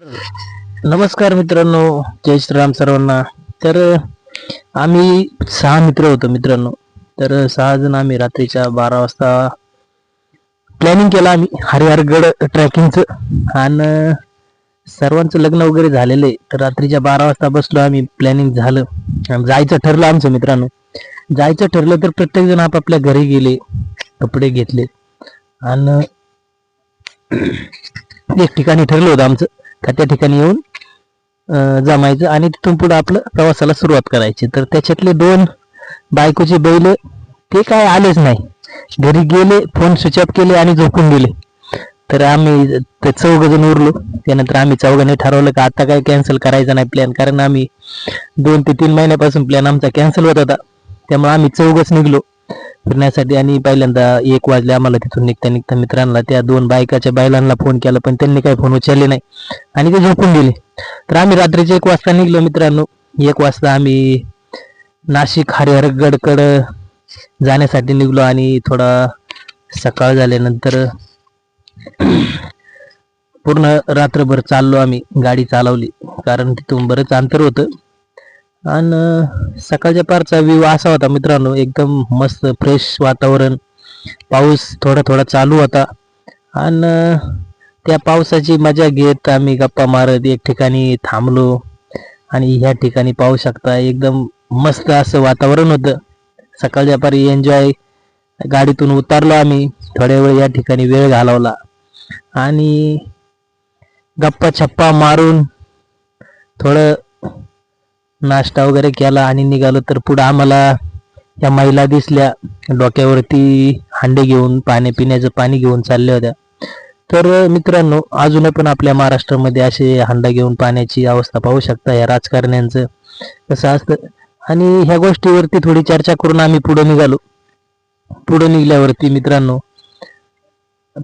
नमस्कार मित्रांनो जय श्रीराम सर्वांना. तर आम्ही सहा मित्र होतो मित्रांनो. तर सहा जण आम्ही रात्रीच्या बारा वाजता प्लॅनिंग केलं आम्ही हरिहरगड ट्रॅकिंगचं आणि सर्वांचं लग्न वगैरे झालेलं आहे. तर रात्रीच्या बारा वाजता बसलो आम्ही प्लॅनिंग झालं. जायचं ठरलं आमचं मित्रांनो. जायचं ठरलं तर प्रत्येक जण आपापल्या घरी गेले कपडे घेतले. आणि एक ठिकाणी ठरलं होतं आमचं. का त्या ठिकाणी येऊन जमायचं आणि तिथून पुढे आपलं प्रवासाला सुरुवात करायची. तर त्याच्यातले दोन बायकोचे बैल ते काय आलेच नाही. घरी गेले फोन स्विच ऑफ केले आणि झोपून गेले तर आम्ही ते चौघ जण उरलो. त्यानंतर आम्ही चौघांनी ठरवलं का आता काय कॅन्सल करायचा नाही प्लॅन कारण आम्ही दोन ते तीन महिन्यापासून प्लॅन आमचा कॅन्सल होत होता. त्यामुळे आम्ही चौघच निघलो. फिरण्यासाठी आणि पहिल्यांदा एक वाजले आम्हाला तिथून निघता निघता मित्रांना त्या दोन बायकाच्या बैलांना फोन केला पण त्यांनी काही फोन उचलले नाही. आणि ते झोपून गेले. तर आम्ही रात्रीचे एक वाजता निघलो मित्रांनो. एक वाजता आम्ही नाशिक हरिहरगडकडं जाण्यासाठी निघलो आणि थोडा सकाळ झाल्यानंतर पूर्ण रात्रभर चाललो आम्ही. गाडी चालवली. कारण तिथून बरंच अंतर होतं. आणि सकाळच्या पारचा व्ह्यू असा होता मित्रांनो एकदम मस्त फ्रेश वातावरण. पाऊस थोडा थोडा चालू होता. आणि त्या पावसाची मजा घेत आम्ही गप्पा मारत एक ठिकाणी थांबलो. आणि ह्या ठिकाणी पाहू शकता एकदम मस्त असं वातावरण होतं. सकाळच्या पारी एन्जॉय गाडीतून उतरलो आम्ही. थोड्या वेळ या ठिकाणी वेळ घालवला. आणि गप्पा छप्पा मारून थोडं नाश्ता वगैरे केला आणि निघालो तर पुढं आम्हाला त्या महिला दिसल्या. डोक्यावरती हांडे घेऊन पाणी पिण्याचं पाणी घेऊन चालल्या होत्या. तर मित्रांनो अजून पण आपल्या महाराष्ट्रामध्ये असे हांडा घेऊन पाण्याची अवस्था पाहू शकता या राजकारण्यांचं. कसं असतं? आणि ह्या गोष्टीवरती थोडी चर्चा करून आम्ही पुढे निघालो. पुढे निघल्यावरती मित्रांनो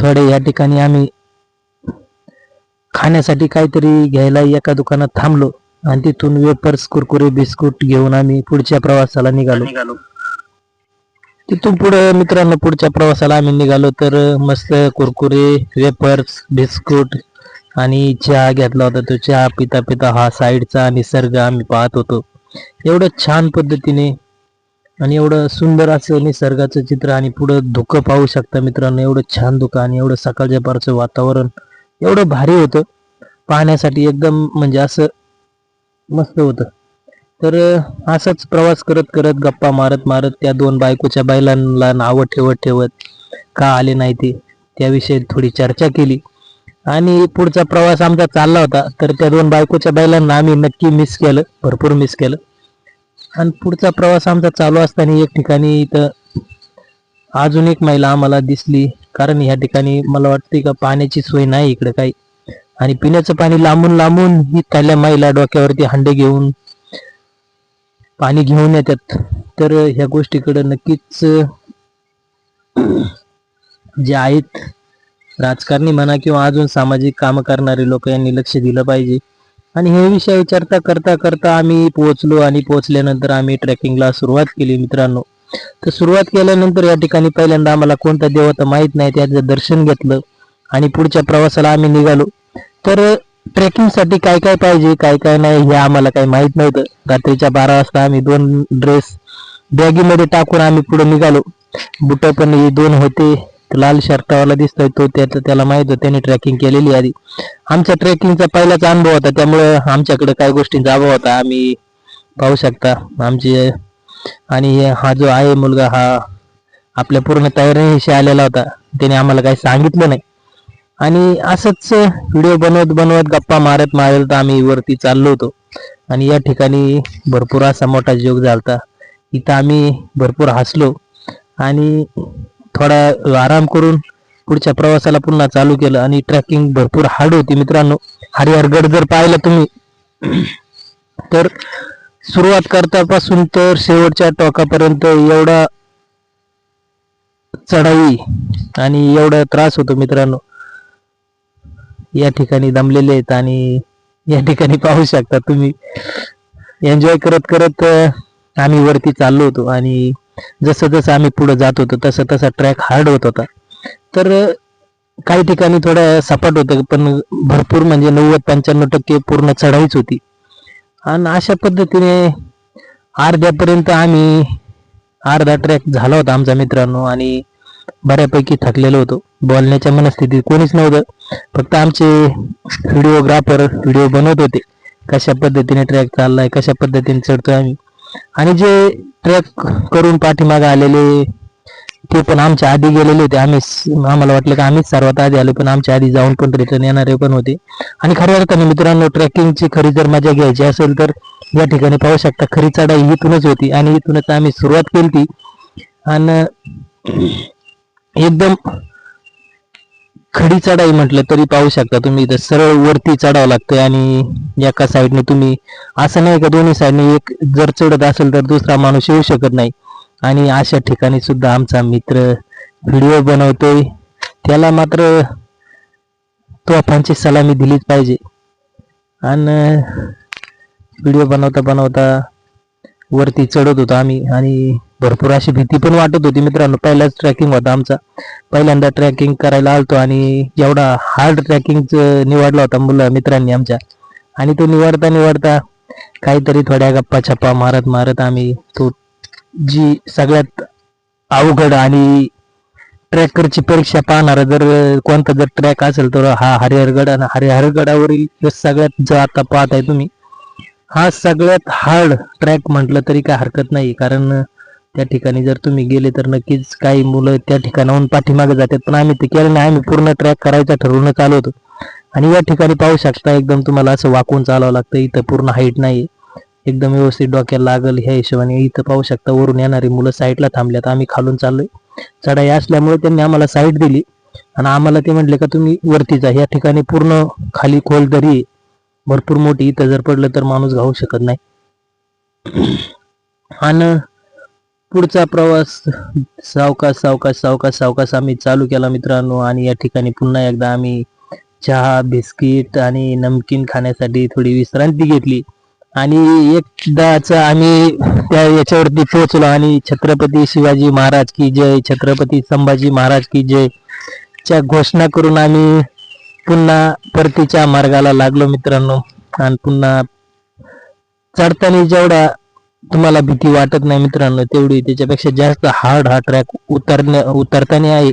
थोडे या ठिकाणी आम्ही खाण्यासाठी काहीतरी घ्यायला एका दुकानात थांबलो. आणि तिथून वेपर्स कुरकुरे बिस्कुट घेऊन आम्ही पुढच्या प्रवासाला निघालो. तिथून पुढे मित्रांनो पुढच्या प्रवासाला आम्ही निघालो तर मस्त कुरकुरे वेपर्स बिस्कुट आणि चहा घेतला होता. तो चहा पिता पिता हा साईडचा निसर्ग आम्ही पाहत होतो. एवढं छान पद्धतीने आणि एवढं सुंदर असं निसर्गाचं चित्र आणि पुढं धुकं पाहू शकता मित्रांनो. एवढं छान धुकं आणि एवढं सकाळच्या पारचं वातावरण एवढं भारी होतं. पाहण्यासाठी एकदम म्हणजे असं मस्त होतं. तर असाच प्रवास करत करत गप्पा मारत मारत त्या दोन बायकोच्या बैलांना नावं ठेवत ठेवत का आले नाही ते त्याविषयी थोडी चर्चा केली. आणि पुढचा प्रवास आमचा चालला होता. तर त्या दोन बायकोच्या बैलांना आम्ही नक्की मिस केलं भरपूर मिस केलं. आणि पुढचा प्रवास आमचा चालू असताना एक ठिकाणी इथं अजून एक महिला आम्हाला दिसली. कारण ह्या ठिकाणी मला वाटते का पाण्याची सोय नाही इकडे काही. आणि पिण्याचं पाणी लांबून लांबून ही त्याल्या माईला डोक्यावरती हांडे घेऊन पाणी घेऊन येतात. तर ह्या गोष्टीकडे नक्कीच जे आहेत राजकारणी म्हणा किंवा अजून सामाजिक काम करणारे लोक यांनी लक्ष दिलं पाहिजे. आणि हे विषय विचारता करता करता आम्ही पोहोचलो आणि पोहोचल्यानंतर आम्ही ट्रेकिंगला सुरुवात केली मित्रांनो. तर सुरुवात केल्यानंतर या ठिकाणी पहिल्यांदा आम्हाला कोणता देवता माहीत नाही त्याचं दर्शन घेतलं आणि पुढच्या प्रवासाला आम्ही निघालो. तर ट्रेकिंगसाठी काय काय पाहिजे काय काय नाही हे आम्हाला काही माहीत नव्हतं. रात्रीच्या बारा वाजता आम्ही दोन ड्रेस बॅगीमध्ये टाकून आम्ही पुढे निघालो. बुट पण हे दोन होते. लाल शर्टावाला दिसतोय तो त्याचं त्याला माहीत होतं त्याने ट्रेकिंग केलेली आधी. आमच्या ट्रेकिंगचा पहिलाच अनुभव होता त्यामुळे आमच्याकडे काही गोष्टींचा अभाव होता. आम्ही पाहू शकता आमची आणि हा जो आहे मुलगा हा आपल्या पूर्ण तयारीशी आलेला होता. त्याने आम्हाला काही सांगितलं नाही. आणि असंच व्हिडिओ बनवत बनवत गप्पा मारत मारत आम्ही वरती चाललो होतो. आणि या ठिकाणी भरपूर असा मोठा जोग होता इथं आम्ही भरपूर हसलो. आणि थोडा आराम करून पुढच्या प्रवासाला पुन्हा चालू केलं. आणि ट्रॅकिंग भरपूर हार्ड होती मित्रांनो. हरिहरगड जर पाहिलं तुम्ही तर सुरुवात करतापासून तर शेवटच्या टोकापर्यंत एवढा चढाई आणि एवढा त्रास होतो मित्रांनो. या ठिकाणी दमलेले आहेत आणि या ठिकाणी पाहू शकता तुम्ही. एन्जॉय करत करत आम्ही वरती चाललो होतो आणि जसं जसं आम्ही पुढे जात होतो तसं तसा ट्रॅक हार्ड होत होता. तर काही ठिकाणी थोडं सपाट होतं पण भरपूर म्हणजे नव्वद पंच्याण्णव टक्के पूर्ण चढाईच होती. आणि अशा पद्धतीने अर्ध्यापर्यंत आम्ही अर्धा ट्रॅक झाला होता आमच्या मित्रांनो आणि बऱ्यापैकी थकलेलो होतो. बोलण्याच्या मनस्थितीत कोणीच नव्हतं. फक्त आमचे व्हिडिओग्राफर व्हिडिओ बनवत होते. कशा पद्धतीने ट्रॅक चाललाय कशा पद्धतीने चढतोय आम्ही. आणि जे ट्रॅक करून पाठीमागे आलेले ते पण आमच्या आधी गेलेले होते. आम्ही आम्हाला वाटलं की आम्हीच सर्वात आधी आलो पण आमच्या आधी जाऊन पण रिटर्न येणारे पण होते. आणि खऱ्या अर्थाने मित्रांनो ट्रेकिंगची खरी जर मजा घ्यायची असेल तर या ठिकाणी पाहू शकता खरी चढाई इथूनच होती. आणि इथूनच आम्ही सुरुवात केली होती आणि एकदम खडी चढाई म्हटलं तरी पाहू शकता तुम्ही. इथं सरळ वरती चढावं लागतंय आणि एका साईडने तुम्ही असं नाही का दोन्ही साईडने एक जर चढत असेल तर दुसरा माणूस येऊ शकत नाही. आणि अशा ठिकाणी सुद्धा आमचा मित्र व्हिडिओ बनवतोय. त्याला मात्र तोफांची सलामी दिलीच पाहिजे. आणि व्हिडिओ बनवता बनवता वरती चढत होतो आम्ही आणि भरपूर अशी भीती पण वाटत होती मित्रांनो. पहिलाच ट्रॅकिंग होता आमचा. पहिल्यांदा ट्रॅकिंग करायला आलतो आणि एवढा हार्ड ट्रॅकिंग निवडला होता मुलं मित्रांनी आमच्या. आणि तो निवडता निवडता काहीतरी थोड्या गप्पा छप्पा मारत मारत आम्ही तो जी सगळ्यात अवघड आणि ट्रॅकरची परीक्षा पाहणारा जर कोणता जर ट्रॅक असेल तर हा हरिहरगड आणि हरिहरगडावरील सगळ्यात जो आता पाहत आहे तुम्ही हा सगळ्यात हार्ड ट्रॅक म्हटलं तरी काय हरकत नाही कारण त्या ठिकाणी जर तुम्ही गेले तर नक्कीच काही मुलं त्या ठिकाणाहून पाठीमागे जातात. पण आम्ही ते केलं नाही. आम्ही पूर्ण ट्रॅक करायचा ठरवून चालू होतो. आणि या ठिकाणी पाहू शकता एकदम तुम्हाला असं वाकून चालावं लागतं. इथं पूर्ण हाईट नाही एकदम व्यवस्थित डोक्याला लागल ह्या हिशोबाने इथं पाहू शकता वरून येणारी मुलं साईडला थांबल्यात. आम्ही खालून चाललोय. चढाई असल्यामुळे त्यांनी आम्हाला साईड दिली. आणि आम्हाला ते म्हटले का तुम्ही वरती जा. या ठिकाणी पूर्ण खाली खोल दरी भरपूर मोठी इथं जर पडलं तर माणूस घाऊ शकत नाही. आणि पुढचा प्रवास सावकाश सावकाश सावकाश सावकाश आम्ही चालू केला मित्रांनो. आणि या ठिकाणी पुन्हा एकदा आम्ही चहा बिस्किट आणि नमकीन खाण्यासाठी थोडी विश्रांती घेतली. आणि एकदाच आम्ही त्या याच्यावरती पोहोचलो आणि छत्रपती शिवाजी महाराज की जय छत्रपती संभाजी महाराज की जय च्या घोषणा करून आम्ही पुन्हा परतीच्या मार्गाला लागलो मित्रांनो. आणि पुन्हा चढताना जेवढा तुम्हाला भीती वाटत नाही मित्रांनो तेवढी त्याच्यापेक्षा जास्त हार्ड हा ट्रॅक उतरण्या उतरताना आहे.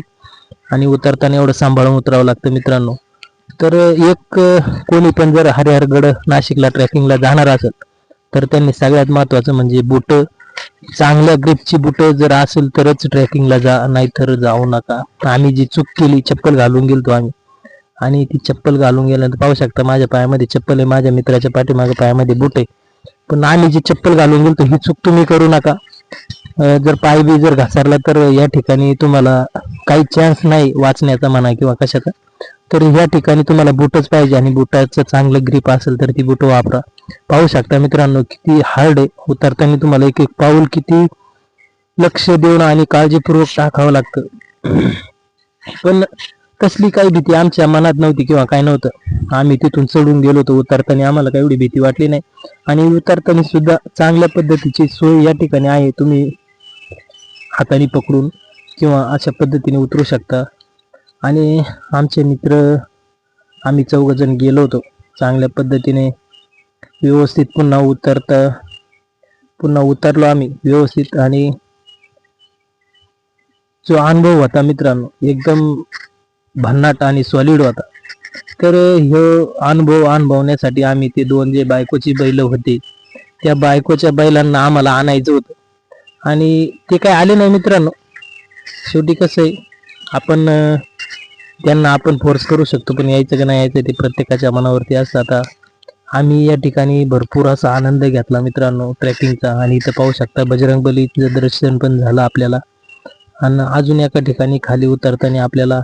आणि उतरताना एवढं सांभाळून उतरावं लागतं मित्रांनो. तर एक कोणी पण जर हरिहरगड नाशिकला ट्रॅकिंगला जाणार असेल तर त्यांनी सगळ्यात महत्वाचं म्हणजे बुट चांगल्या ग्रिपची बुट जर असेल तरच ट्रॅकिंगला जा नाहीतर जाऊ नका. आम्ही जी चूक केली चप्पल घालून गेलतो आम्ही. आणि ती चप्पल घालून गेल्यानंतर पाहू शकता माझ्या पायामध्ये चप्पल आहे माझ्या मित्राच्या पाठीमागे पायामध्ये बुट आहे. पण आम्ही जी चप्पल घालून गेलो ही चूक तुम्ही करू नका. जर पाय बी जर घसरला तर या ठिकाणी तुम्हाला काही चान्स नाही वाचण्याचा म्हणा किंवा कशाचा. तर या ठिकाणी तुम्हाला बुटच पाहिजे आणि बुटाचं चांगलं ग्रीप असेल तर ती बुट वापरा. पाहू शकता मित्रांनो किती हार्ड आहे. उतरताना तुम्हाला एक एक पाऊल किती लक्ष देऊन आणि काळजीपूर्वक टाकावं लागतं. पण कसली काही भीती? आमच्या मनात नव्हती किंवा काय नव्हतं. आम्ही तिथून चढून गेलो होतो उतरताना आम्हाला काही एवढी भीती वाटली नाही. आणि उतरताना सुद्धा चांगल्या पद्धतीची सोय या ठिकाणी आहे. तुम्ही हाताने पकडून किंवा अशा पद्धतीने उतरू शकता. आणि आमचे मित्र आम्ही चौघजण गेलो होतो. चांगल्या पद्धतीने व्यवस्थित पुन्हा उतरता पुन्हा उतरलो आम्ही व्यवस्थित. आणि जो अनुभव होता मित्रांनो एकदम भन्नाट आणि सॉलिड होता. तर ह्यो अनुभव अनुभवण्यासाठी आम्ही ते दोन जे बायकोची बैल होते त्या बायकोच्या बैलांना आम्हाला आणायचं होतं. आणि ते काय आले नाही मित्रांनो. शेवटी कसं आहे आपण त्यांना आपण फोर्स करू शकतो पण यायचं का नाही यायचं ते प्रत्येकाच्या मनावरती असतं. आता आम्ही या ठिकाणी भरपूर असा आनंद घेतला मित्रांनो ट्रेकिंगचा. आणि इथं पाहू शकता बजरंग बलीचं दर्शन पण झालं आपल्याला. आणि अजून एका ठिकाणी खाली उतरताना आपल्याला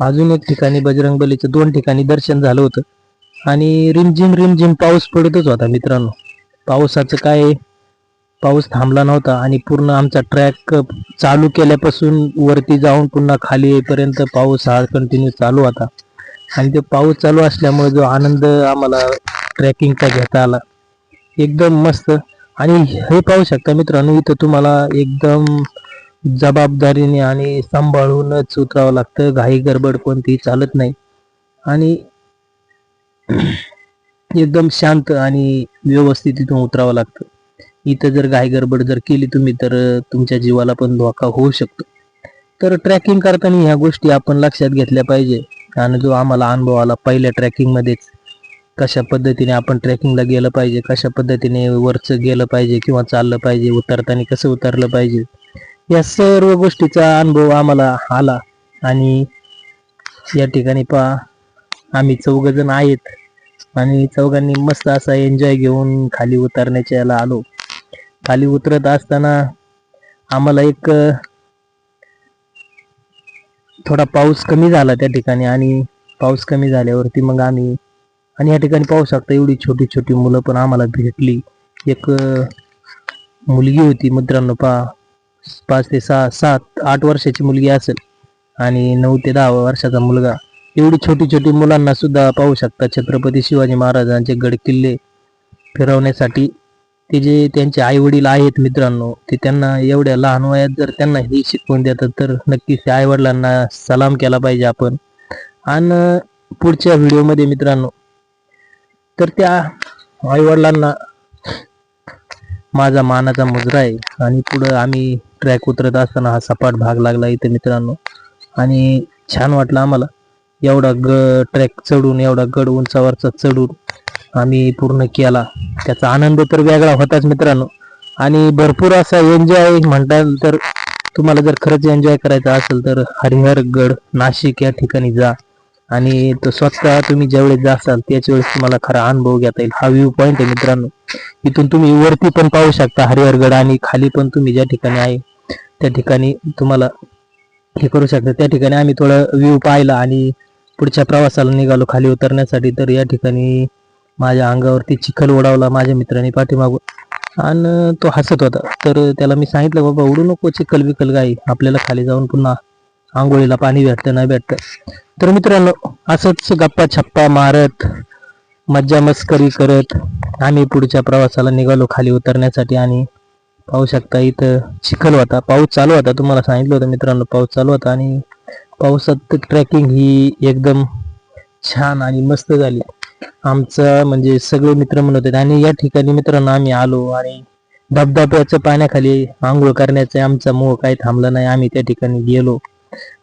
अजून एक ठिकाणी बजरंग बलीचं दोन ठिकाणी दर्शन झालं होतं. आणि रिमझिम रिमझिम पाऊस पडतच होता मित्रांनो. पावसाचं काय पाऊस थांबला नव्हता आणि पूर्ण आमचा ट्रॅक चालू केल्यापासून वरती जाऊन पुन्हा खाली येईपर्यंत पाऊस हा कंटिन्यू चालू होता. आणि तो पाऊस चालू असल्यामुळे जो आनंद आम्हाला ट्रॅकिंगचा घेता आला. एकदम मस्त. आणि हे पाहू शकता मित्रांनो इथं तुम्हाला एकदम जबाबदारीने आणि सांभाळूनच उतरावं लागतं. घाई गडबड कोणती चालत नाही. आणि एकदम शांत आणि व्यवस्थित तिथून उतरावं लागतं. इथं जर घाई गडबड जर केली तुम्ही तर तुमच्या जीवाला पण धोका होऊ शकतो. तर ट्रॅकिंग करताना ह्या गोष्टी आपण लक्षात घेतल्या पाहिजे. आणि जो आम्हाला अनुभव आला पहिल्या ट्रॅकिंगमध्येच कशा पद्धतीने आपण ट्रेकिंगला गेलं पाहिजे कशा पद्धतीने वरचं गेलं पाहिजे किंवा चाललं पाहिजे उतरताना कसं उतरलं पाहिजे या सर्व गोष्टीचा अनुभव आम्हाला आला आणि या ठिकाणी पहा आम्ही चौघजण आहेत आणि चौघांनी मस्त असा एन्जॉय घेऊन खाली उतरण्याच्या याला आलो. खाली उतरत असताना आम्हाला एक थोडा पाऊस कमी झाला त्या ठिकाणी आणि पाऊस कमी झाल्यावरती मग आम्ही आणि या ठिकाणी पाहू शकता एवढी छोटी छोटी मुलं पण आम्हाला भेटली. एक मुलगी होती मित्रांनो पा पाच ते सहा सात आठ वर्षाची मुलगी असेल आणि नऊ ते दहा वर्षाचा मुलगा एवढी छोटी छोटी मुलांना सुद्धा पाहू शकता छत्रपती शिवाजी महाराजांचे गड किल्ले फिरवण्यासाठी. ते जे त्यांचे आई वडील आहेत मित्रांनो ते त्यांना एवढ्या लहान वयात जर त्यांना हे शिकवून देतात तर नक्कीच आई वडिलांना सलाम केला पाहिजे आपण. आणि पुढच्या व्हिडिओमध्ये मित्रांनो तर त्या आई वडिलांना माझा मानाचा मुजरा आहे आणि पुढं आम्ही ट्रॅक उतरत असताना हा सपाट भाग लागला इथे मित्रांनो. आणि छान वाटलं आम्हाला. एवढा ग ट्रॅक चढून एवढा गड उंचावरचा चढून आम्ही पूर्ण केला. त्याचा आनंद तर वेगळा होताच मित्रांनो. आणि भरपूर असा एन्जॉय म्हणताल तर तुम्हाला जर खरंच एन्जॉय करायचा असेल तर हरिहरगड नाशिक या ठिकाणी जा. आणि तो स्वतः तुम्ही ज्यावेळेस जासाल त्याच वेळेस तुम्हाला खरा अनुभव घेता येईल. हा व्ह्यू पॉईंट आहे मित्रांनो. इथून तुम्ही वरती पण पाहू शकता हरिहरगड आणि खाली पण तुम्ही ज्या ठिकाणी आहे. त्या ठिकाणी तुम्हाला हे करू शकता. त्या ठिकाणी आम्ही थोडं व्ह्यू पाहिला आणि पुढच्या प्रवासाला निघालो खाली उतरण्यासाठी. तर या ठिकाणी माझ्या अंगावरती चिखल ओढावला माझ्या मित्राने पाठीमागून. आणि तो हसत होता. तर त्याला मी सांगितलं बाबा उडू नको चिखल बिकल गाई आपल्याला खाली जाऊन पुन्हा आंघोळीला पाणी भेटतं नाही भेटतं. तर मित्रांनो असंच गप्पा छप्पा मारत मज्जा मस्करी करत आम्ही पुढच्या प्रवासाला निघालो खाली उतरण्यासाठी आणि पाहू शकता इथं चिखल होता. पाऊस चालू होता तुम्हाला सांगितलं होतं मित्रांनो पाऊस चालू होता आणि पावसात ट्रॅकिंग ही एकदम छान आणि मस्त झाली. आमचं म्हणजे सगळे मित्र म्हणत होते आणि या ठिकाणी मित्रांनो आम्ही आलो आणि धबधब्याच्या पाण्याखाली आंघोळ करण्याचा आमचा मोह काही थांबला नाही. आम्ही त्या ठिकाणी गेलो.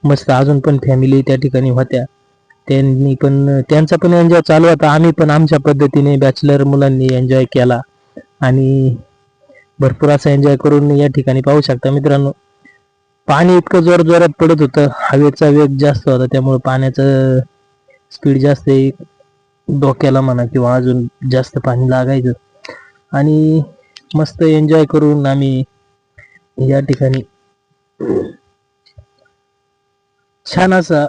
मस्त अजून पण फॅमिली त्या ठिकाणी होत्या. त्यांनी पण त्यांचा पण एन्जॉय चालू होता. आम्ही पण आमच्या पद्धतीने बॅचलर मुलांनी एन्जॉय केला. आणि भरपूर असा एन्जॉय करून या ठिकाणी पाहू शकता मित्रांनो. पाणी इतकं जोर जोरात पडत होतं. हवेचा वेग जास्त होता त्यामुळे पाण्याचं स्पीड जास्त आहे. डोक्याला म्हणा किंवा अजून जास्त पाणी लागायचं. आणि मस्त एन्जॉय करून आम्ही या ठिकाणी छान असा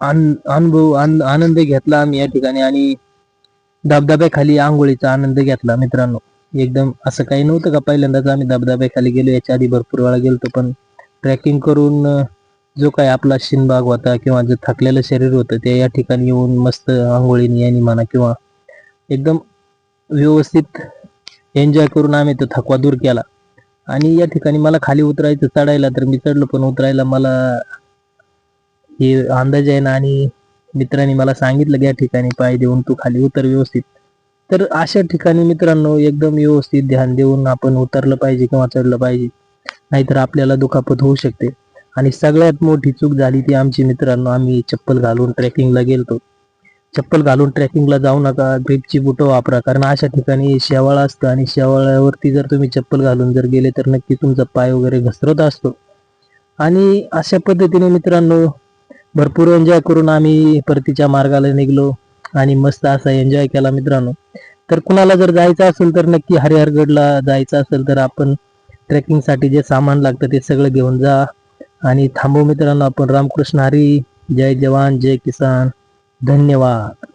अन अनुभव आनंद घेतला आम्ही या ठिकाणी आणि धबधब्याखाली आंघोळीचा आनंद घेतला मित्रांनो. एकदम असं काही नव्हतं का? पहिल्यांदाच आम्ही धबधब्याखाली गेलो याच्या आधी भरपूर वेळा गेलतो पण ट्रॅकिंग करून जो काही आपला शिनबाग होता किंवा जे थकलेलं शरीर होतं ते या ठिकाणी येऊन मस्त आंघोळीने यानी म्हणा किंवा एकदम व्यवस्थित एन्जॉय करून आम्ही तो थकवा दूर केला. आणि या ठिकाणी मला खाली उतरायचं चढायला तर मी चढलो पण उतरायला मला हे अंदाज आहे ना आणि मित्रांनी मला सांगितलं की या ठिकाणी पाय देऊन तू खाली उतर व्यवस्थित. तर अशा ठिकाणी मित्रांनो एकदम व्यवस्थित ध्यान देऊन आपण उतरलं पाहिजे किंवा चढलं पाहिजे. नाहीतर आपल्याला दुखापत होऊ शकते. आणि सगळ्यात मोठी चूक झाली ती आमची मित्रांनो आम्ही चप्पल घालून ट्रेकिंगला गेलतो. चप्पल घालून ट्रेकिंगला जाऊ नका ग्रीपची बुटं वापरा. कारण अशा ठिकाणी शेवाळ असतं आणि शेवाळ्यावरती जर तुम्ही चप्पल घालून जर गेले तर नक्की तुमचा पाय वगैरे घसरत असतो. आणि अशा पद्धतीने मित्रांनो भरपूर एन्जॉय करून आम्ही परतीच्या मार्गाला निघलो. आणि मस्त असा एन्जॉय केला मित्रांनो. तर कुणाला जर जायचं असेल तर नक्की हरिहरगडला जायचं असेल तर आपण ट्रेकिंगसाठी जे सामान लागतं ते सगळं घेऊन जा. आणि थांबू मित्रांनो आपण. रामकृष्ण हरी. जय जवान जय किसान. धन्यवाद.